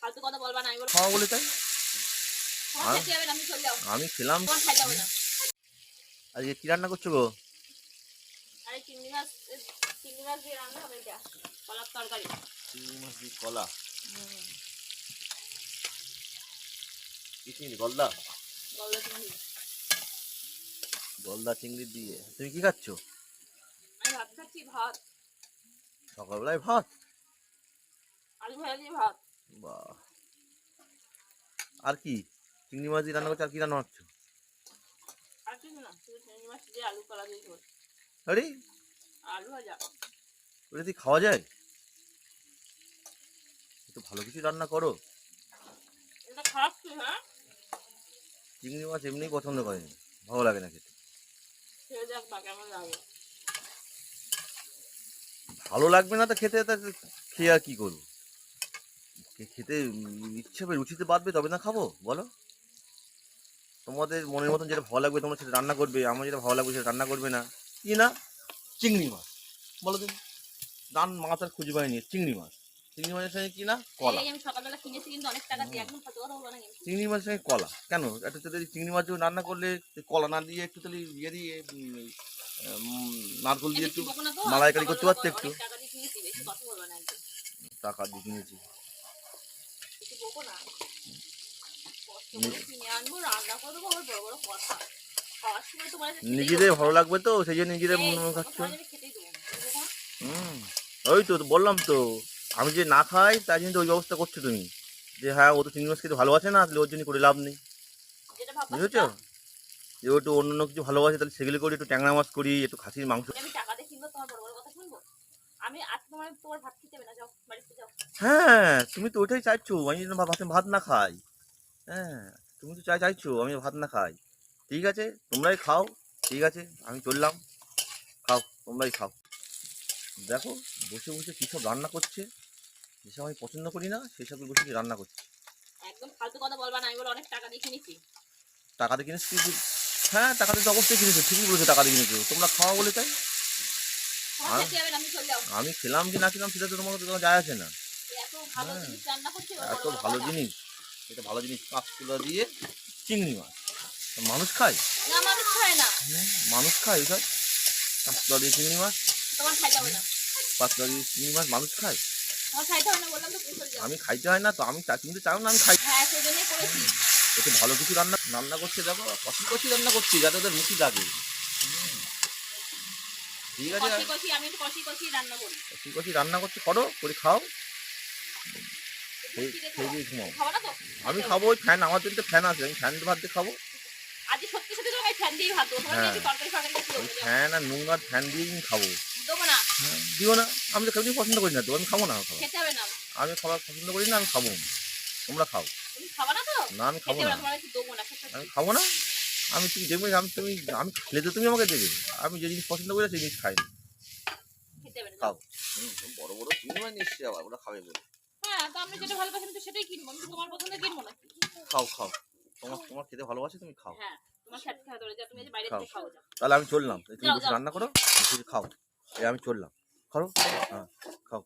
ফালতু কথা বলবা না আমি বলব খাওয়া বলে তাই? আমি খেলাম। আজকে কি রান্না করছ গো? আরে চিংড়ি মাছ চিংড়ি মাছ দিয়ে রান্না হবে এটা কলার তরকারি। চিংড়ি মাছ দিয়ে কলা? কি চিংড়ি গলদা? গলদা চিংড়ি। গলদা চিংড়ি দিয়ে। তুমি কি খাচ্ছ? আমি ভাত খাচ্ছি ভাত। সকালবেলায় ভাত? আলু ভাজা দিয়ে ভাত। বাহ। আর কি? চিংড়ি মাছ দিয়ে রান্না করছ আর কি রান্না করছ? আর ওটা দিয়ে খাওয়া যায়? একটু ভালো কিছু রান্না করো। কি হ্যাঁ? চিংড়ি মাছ এমনিই পছন্দ করেনি ভালো লাগে না খেতে। বা ভালো লাগবে না তো খেতে খেয়ে আর কি করব? খেতে ইচ্ছে হবে রুচিতে বাঁধবে তবে না খাব? বলো। তোমাদের মনের মতন যেটা ভালো লাগবে তোমরা সেটা রান্না করবে। আমার যেটা ভালো লাগবে সেটা রান্না করবে না। কি না? চিংড়ি মাছ। বলো তুমি। রান মাছ আর খুঁজে পাইনি। চিংড়ি মাছ। চিংড়ি মাছের সঙ্গে কি না? কলা। চিংড়ি মাছের সঙ্গে কলা। কেন? একটা তাহলে চিংড়ি মাছ যখন রান্না করলে কলা না দিয়ে একটু তাহলে ইয়ে দিয়ে নারকোল দিয়ে একটু মালাইকারি করতে পারতে একটু। টাকা দিয়ে কিনেছি, না নিজেদের ভালো লাগবে তো সেই জন্য নিজেদের মনে মনে খাচ্ছ? হুম। ওই তো বললাম তো আমি যে না খাই তাই জন্য ওই ব্যবস্থা করছ তুমি। যে হ্যাঁ ও তো চিংড়ি মাছ খেতে ভালোবাসে না তাহলে ওর জন্য করে লাভ নেই। বুঝেছ। যে ও একটু অন্য কিছু ভালোবাসে তাহলে সেগুলো করি একটু ট্যাংরা মাছ করি একটু খাসির মাংস। আমি টাকা তোমার বড় বড় কথা শুনব? আমি আজ তোমার তোমার ভাত খেতে হবে না যাও বাড়িতে যাও। হ্যাঁ তুমি তো ওইটাই চাইছো আমি যেন ভাত ভাত না খাই। হ্যাঁ তুমি তো চাই চাইছো আমি ভাত না খাই। ঠিক আছে তোমরাই খাও ঠিক আছে আমি চললাম। খাও তোমরাই খাও। দেখো বসে বসে কী সব রান্না করছে যেসব আমি পছন্দ করি না সেসব বসে রান্না করছে। একদম ফালতু কথা বলবা না আমি বলে অনেক টাকা দিয়ে কিনেছি। টাকা দিয়ে কিনেছো? কি হ্যাঁ টাকা দিয়ে তো অবশ্যই কিনেছো ঠিকই বলেছ টাকা দিয়ে কিনেছো। তোমরা খাওয়া বলে তাই তোমার আর? খেতে হবে না আমি আমি খেলাম কি না খেলাম সেটা তো তোমাকে তোমার যায় আসে না। এত ভালো হ্যাঁ। জিনিস করছি এটা ভালো জিনিস কাঁচকুলা দিয়ে চিংড়ি মাছ। মানুষ খায়? মানুষ খায় এসব? কাঁচকুলা দিয়ে চিংড়ি মাছ? কাঁচকুলা দিয়ে চিংড়ি মাছ মানুষ খায়? আমি খাইতে হয় না তো আমি চা- তুমি তো চাও না আমি খাই। হ্যাঁ করেছি। একটু ভালো কিছু রান্না রান্না করছে দেখো কষি কষি রান্না করছি যাতে ওদের মুখি লাগে। ঠিক আছে? কষি কষি আমি একটু কষি কষি রান্না করি। কষি কষি রান্না করছে করো করে খাও। দিয়ে ঘুমাও। খাব আমি খাব ওই ফ্যান আমার জন্য ফ্যান আছে আমি ফ্যান ভাত দিয়ে খাব। সত্যি সত্যি ফ্যান দিয়ে ভাত দেবো। তোমার হ্যাঁ। তরকারি ফরকারি কিছু ওই দেবো ফ্যান আর নোংরা ফ্যান দিয়েই আমি খাব। দেবো না। হ্যাঁ, দিও না। আমি তো পছন্দ করি না তো আমি খাব না খাব। খেতে হবে না। আমি খাবার পছন্দ করি না আমি খাব। তোমরা খাও। তুমি খাব না তো? না আমি খাব না। আমি খাব না? আমি তুমি দেবে আমি তুমি আমি খেলে তো তুমি আমাকে দেবে। আমি যে জিনিস পছন্দ করি সেই জিনিস খাই না। খাও। বড় বড় চিংড়ি মাছ নিশ্চয় আবার ওরা খাবে বলে। হ্যাঁ কিনবো। কিনবো খাও খাও। তোমার তোমার খেতে ভালোবাসে তুমি খাও। হ্যাঁ খাও। খাও তাহলে আমি চললাম। তুমি রান্না করো খাও। আমি চললাম। করো হ্যাঁ খাও।